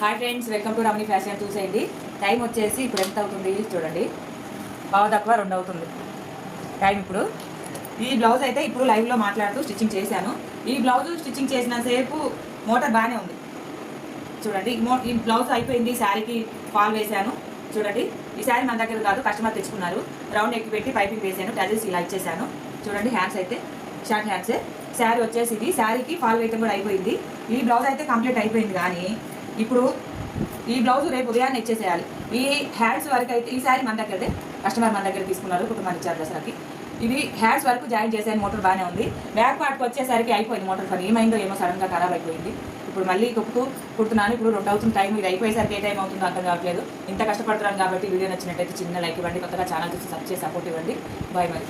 Hi friends welcome to Ramani fashion చూసేయండి time వచ్చేసి ఇప్పుడు ఎంత అవుతుంది? చూడండి. బాగా తక్కువ రెండు అవుతుంది. టైం ఇప్పుడు. ఈ బ్లౌజ్ అయితే ఇప్పుడు లైవ్లో మాట్లాడుతూ స్టిచ్చింగ్ చేశాను. ఈ బ్లౌజ్ స్టిచ్చింగ్ చేసిన సేపు మోటార్ బాగానే ఉంది. చూడండి ఈ మో- ఈ బ్లౌజ్ అయిపోయింది శారీకి ఫాల్ వేశాను. చూడండి ఈ శారీ మన దగ్గర కాదు కస్టమర్ తెచ్చుకున్నారు. రౌండ్ ఎక్కి పెట్టి పైపింగ్ వేసాను టజెస్ ఇలా ఇచ్చేసాను చూడండి హ్యాండ్స్ అయితే షార్ట్ హ్యాండ్సే శారీ వచ్చేసి ఇది శారీకి ఫాల్ వేయటం కూడా అయిపోయింది. ఈ బ్లౌజ్ అయితే కంప్లీట్ అయిపోయింది కానీ ఇప్పుడు ఈ బ్లౌజ్ రేపు ఉదయాన్నే ఇచ్చేసేయాలి. ఈ హ్యాండ్స్ వరకు అయితే ఈ శారీ మన దగ్గరదే. కస్టమర్ మన దగ్గర తీసుకున్నారు కుటుంబాన్ని ఇచ్చారు దసరాకి ఇది హ్యాండ్స్ వరకు జాయిన్ చేశాను మోటార్ బాగానే ఉంది. బ్యాక్ పార్ట్కి వచ్చేసరికి అయిపోయింది మోటార్ పని. ఏమైందో ఏమో సడన్గా ఖరాబ్ అయిపోయింది. ఇప్పుడు మళ్ళీ కుట్టుతూ కుడుతున్నాను. ఇప్పుడు రెండు అవుతుంది టైం ఇది అయిపోయేసరికి ఏ టైం అవుతుందో అర్థం కావట్లేదు. ఇంత కష్టపడుతున్నాను కాబట్టి వీడియో నచ్చినట్టయితే చిన్న లైక్ ఇవ్వండి. కొత్తగా ఛానల్ చూసి సబ్ చేసి సపోర్ట్ ఇవ్వండి. బాయ్ మరి.